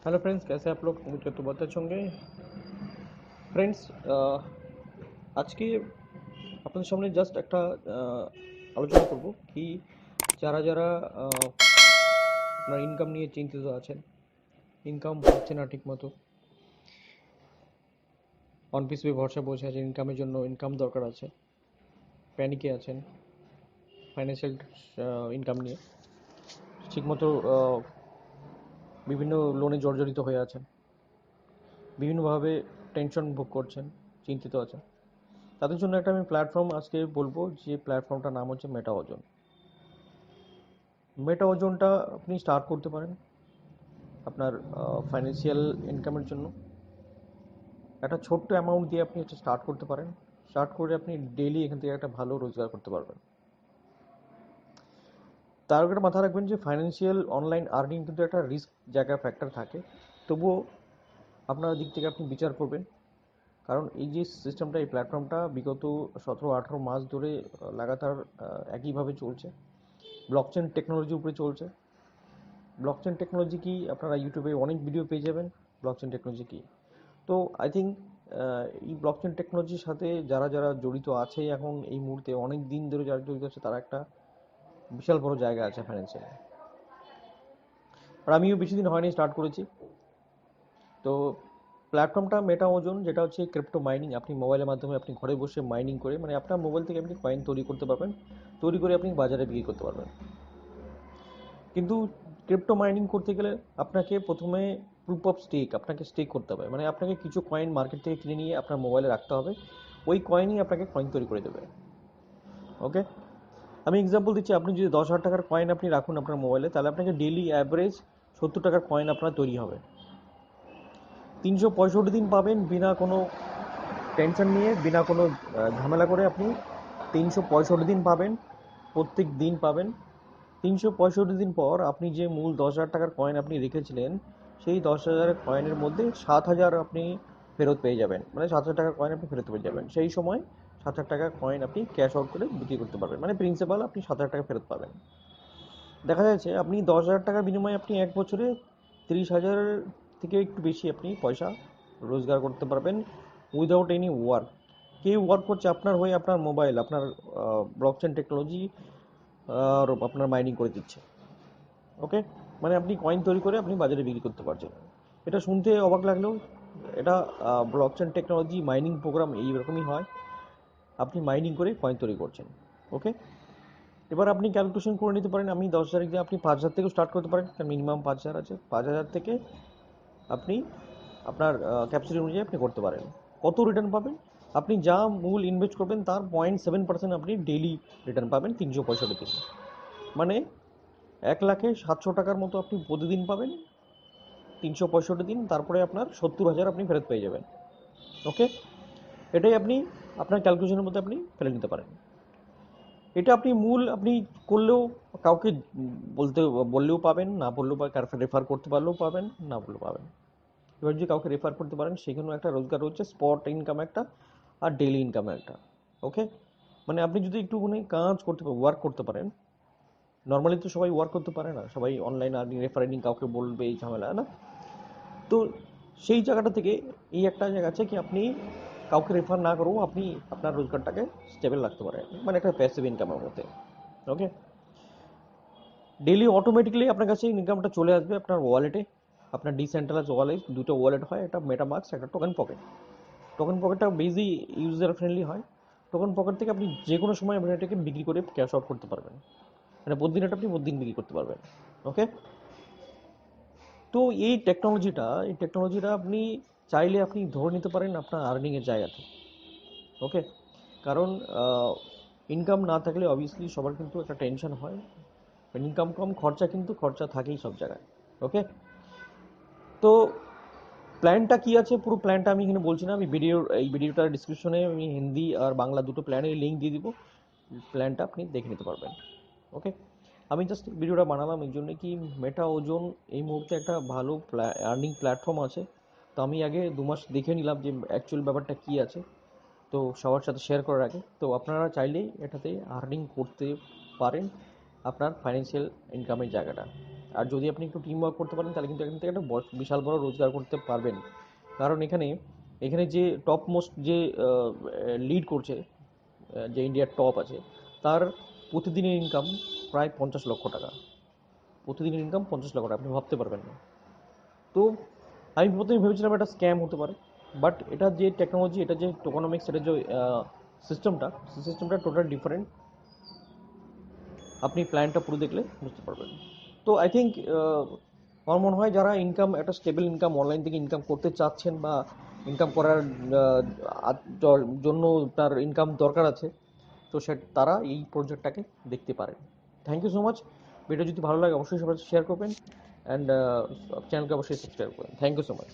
Hello friends कैसे आप लोग उम्मीद करते बहुत अच्छे होंगे ফ্রেন্ডস আজকে আপনাদের সামনে জাস্ট একটা আহ, আলোচনা করব কি যারা যারা আহ, আপনার ইনকাম নিয়ে চিন্তিত আছেন ইনকাম হচ্ছে না ঠিক মতো অন পিস পে ভরসা বসে আছেন ইনকামের জন্য ইনকাম দরকার আছে প্যানিকে আছেন ফাইন্যান্সিয়াল ইনকাম নিয়ে ঠিকমতো আহ, বিভিন্ন লোনে জর্জরিত হয়ে আছেন। বিভিন্নভাবে টেনশন ভোগ করছেন, চিন্তিত আছেন। তাদের জন্য একটা আমি প্ল্যাটফর্ম আজকে বলব, যে প্ল্যাটফর্মটার নাম হচ্ছে মেটা ওজন মেটা ওজনটা আপনি স্টার্ট করতে পারেন আপনার ফাইন্যান্সিয়াল ইনকামের জন্য। একটা ছোট্ট অ্যামাউন্ট দিয়ে আপনি এটা স্টার্ট করতে পারেন। স্টার্ট করে আপনি ডেইলি এখান থেকে একটা ভালো রোজগার করতে পারবেন। তার উপরে মাথায় রাখবেন যে ফাইন্যান্সিয়াল অনলাইন আর্নিং কিন্তু একটা রিস্ক জায়গা ফ্যাক্টর থাকে। তবুও আপনার দিক থেকে আপনি বিচার করবেন। কারণ এই যে সিস্টেমটা এই প্ল্যাটফর্মটা বিগত সতেরো, আঠেরো মাস ধরে লাগাতার একইভাবে চলছে। ব্লকচেন টেকনোলজির উপরে চলছে। ব্লকচেন টেকনোলজি কি? আপনারা ইউটিউবে অনেক ভিডিও পেয়ে যাবেন। ব্লকচেন টেকনোলজি কি? তো আই থিঙ্ক এই ব্লকচেন টেকনোলজির সাথে যারা যারা জড়িত আছে এখন এই মুহূর্তে, অনেক দিন ধরে যারা জড়িত আছে, তারা একটা বিশাল বড় জায়গা আছে ফাইন্যান্সিয়াল আর আমিও বেশি দিন হয়নি স্টার্ট করেছি। তো প্ল্যাটফর্মটা মেটা ওজন, যেটা হচ্ছে ক্রিপ্টো মাইনিং আপনি মোবাইলের মাধ্যমে আপনি ঘরে বসে মাইনিং করে মানে আপনার মোবাইল থেকে আপনি কয়েন তৈরি করতে পারবেন, তৈরি করে আপনি বাজারে বিক্রি করতে পারবেন। কিন্তু ক্রিপ্টো মাইনিং করতে গেলে আপনাকে প্রথমে প্রুফ অফ স্টেক আপনাকে স্টেক করতে হবে। মানে আপনাকে কিছু কয়েন মার্কেট থেকে কিনে নিয়ে আপনার মোবাইলে রাখতে হবে। ওই কয়েনই আপনাকে কয়েন তৈরি করে দেবে। ওকে আমি এক্সাম্পল দিচ্ছি, আপনি যদি দশ হাজার টাকার কয়েন আপনি রাখুন আপনার মোবাইলে তাহলে আপনাকে ডেলি অ্যাভারেজ সত্তর টাকার কয়েন আপনার তৈরি হবে। তিনশো পঁয়ষট্টি দিন পাবেন বিনা কোনো টেনশন নিয়ে, বিনা কোনো ঝামেলা করে আপনি তিনশো পঁয়ষট্টি দিন পাবেন, প্রত্যেক দিন পাবেন। তিনশো পঁয়ষট্টি দিন পর আপনি যে মূল দশ হাজার টাকার কয়েন আপনি রেখেছিলেন, সেই দশ হাজারের কয়েনের মধ্যে সাত হাজার আপনি ফেরত পেয়ে যাবেন। মানে সাত হাজার টাকার কয়েন আপনি ফেরত পেয়ে যাবেন। সেই সময় সাত হাজার টাকার কয়েন আপনি ক্যাশ আউট করে বিক্রি করতে পারবেন। মানে প্রিন্সিপাল আপনি সাত হাজার টাকা ফেরত পাবেন। দেখা যাচ্ছে আপনি দশ হাজার টাকার বিনিময়ে আপনি এক বছরে তিরিশ হাজার থেকে একটু বেশি আপনি পয়সা রোজগার করতে পারবেন উইদাউট এনি ওয়ার্ক কে ওয়ার্ক করছে আপনার হয়ে আপনার মোবাইল আপনার ব্লকচেন টেকনোলজি আপনার মাইনিং করে দিচ্ছে। ওকে মানে আপনি কয়েন তৈরি করে আপনি বাজারে বিক্রি করতে পারছেন। এটা শুনতে অবাক লাগলেও এটা ব্লকচেন টেকনোলজি মাইনিং প্রোগ্রাম এইরকমই হয়। আপনি মাইনিং করে কয়েন তৈরি করছেন ওকে এবার আপনি ক্যালকুলেশন করে নিতে পারেন, আমি দশ হাজার দিয়ে আপনি পাঁচ হাজার থেকেও স্টার্ট করতে পারেন মিনিমাম পাঁচ হাজার আছে, পাঁচ হাজার থেকে আপনি আপনার ক্যাপাসিটি অনুযায়ী আপনি করতে পারেন। কত রিটার্ন পাবেন? আপনি যা মূল ইনভেস্ট করবেন, তার পয়েন্ট সেভেন পার্সেন্ট আপনি ডেইলি রিটার্ন পাবেন, তিনশো পঁয়ষট্টি দিন মানে এক লাখে সাতশো টাকার মতো আপনি প্রতিদিন পাবেন, তিনশো পঁয়ষট্টি দিন, তারপরে আপনার সত্তর হাজার আপনি ফেরত পেয়ে যাবেন ওকে এটাই আপনি আপনার ক্যালকুলেশনের মধ্যে আপনি ফেলে নিতে পারেন। এটা আপনি মূল, আপনি করলেও কাউকে বলতে, বললেও পাবেন, না বললেও বা কার রেফার করতে পারলেও পাবেন, না বললেও পাবেন। এবার যদি কাউকে রেফার করতে পারেন, সেখানেও একটা রোজগার রয়েছে স্পট ইনকাম একটা আর ডেইলি ইনকাম একটা ওকে মানে আপনি যদি একটুখানি কাজ করতে পারেন ওয়ার্ক করতে পারেন নর্মালি তো সবাই ওয়ার্ক করতে পারে না, সবাই অনলাইন আর্নিং রেফারেন্ডিং কাউকে বলবে, এই ঝামেলা, না? তো সেই জায়গাটা থেকে, এই একটা জায়গা আছে কি আপনি কাউকে রেফার না করেও আপনি আপনার রোজগারটাকে স্টেবল রাখতে পারেন। মানে একটা প্যাসিভ ইনকামের মধ্যে। ওকে ডেলি অটোমেটিক্যালি আপনার কাছে ইনকামটা চলে আসবে আপনার ওয়ালেটে আপনার ডিসেন্ট্রালাইজ ওয়ালেট দুটো ওয়ালেট হয়, একটা মেটামার্কস একটা টোকেন পকেট টোকেন পকেটটা বেশি ইউজার ফ্রেন্ডলি হয়। টোকেন পকেট থেকে আপনি যে কোনো সময় আপনি এটাকে বিক্রি করে ক্যাশ আউট করতে পারবেন। মানে প্রতিদিন এটা আপনি প্রতিদিন বিক্রি করতে পারবেন। ওকে তো এই টেকনোলজিটা এই টেকনোলজিটা আপনি চাইলে আপনি ধরে নিতে পারেন আপনার আর্নিংয়ের জায়গাতে ওকে কারণ ইনকাম না থাকলে অবভিয়াসলি সবার কিন্তু একটা টেনশন হয়। ইনকাম কম, খরচা কিন্তু খরচা থাকেই সব জায়গায় ওকে তো প্ল্যানটা কী আছে? পুরো প্ল্যানটা আমি এখানে বলছি না, আমি ভিডিও এই ভিডিওটার ডিসক্রিপশনে আমি হিন্দি আর বাংলা দুটো প্ল্যানের লিঙ্ক দিয়ে দিব। প্ল্যানটা আপনি দেখে নিতে পারবেন ওকে আমি জাস্ট ভিডিওটা বানালাম, এই জন্য কি মেটা ওজন এই মুহূর্তে একটা ভালো প্ল্যা আর্নিং প্ল্যাটফর্ম আছে। তো আমি আগে দু মাস দেখে নিলাম যে অ্যাকচুয়াল ব্যাপারটা কি আছে। তো সবার সাথে শেয়ার করার আগে, তো আপনারা চাইলেই এটাতে আর্নিং করতে পারেন আপনার ফাইন্যান্সিয়াল ইনকামের জায়গাটা। আর যদি আপনি একটু টিম ওয়ার্ক করতে পারেন, তাহলে কিন্তু এখান থেকে একটা বিশাল বড় রোজগার করতে পারবেন। কারণ এখানে এখানে যে টপ মোস্ট যে লিড করছে যে ইন্ডিয়ার টপ আছে, তার প্রতিদিনের ইনকাম প্রায় পঞ্চাশ লক্ষ টাকা। প্রতিদিনের ইনকাম পঞ্চাশ লক্ষ টাকা, আপনি ভাবতে পারবেন না। তো আমি প্রথমে ভেবেছিলাম এটা স্ক্যাম হতে পারে বাট এটা যে টেকনোলজি এটা যে টোকোনমিক্স এটা যে সিস্টেমটা সেই সিস্টেমটা টোটাল ডিফারেন্ট আপনি প্ল্যানটা পুরো দেখলে বুঝতে পারবেন। তো আই থিঙ্ক আমার মনে হয় যারা ইনকাম একটা স্টেবল ইনকাম অনলাইন থেকে ইনকাম করতে চাচ্ছেন বা ইনকাম করার জন্য তার ইনকাম দরকার আছে, তো সে, তারা এই প্রজেক্টটাকে দেখতে পারেন। Thank you so much video যদি ভালো লাগে, অবশ্যই সবাই শেয়ার করবেন। অ্যান্ড চ্যানেলকে অবশ্যই সাবস্ক্রাইব করবেন থ্যাংক ইউ সো মাচ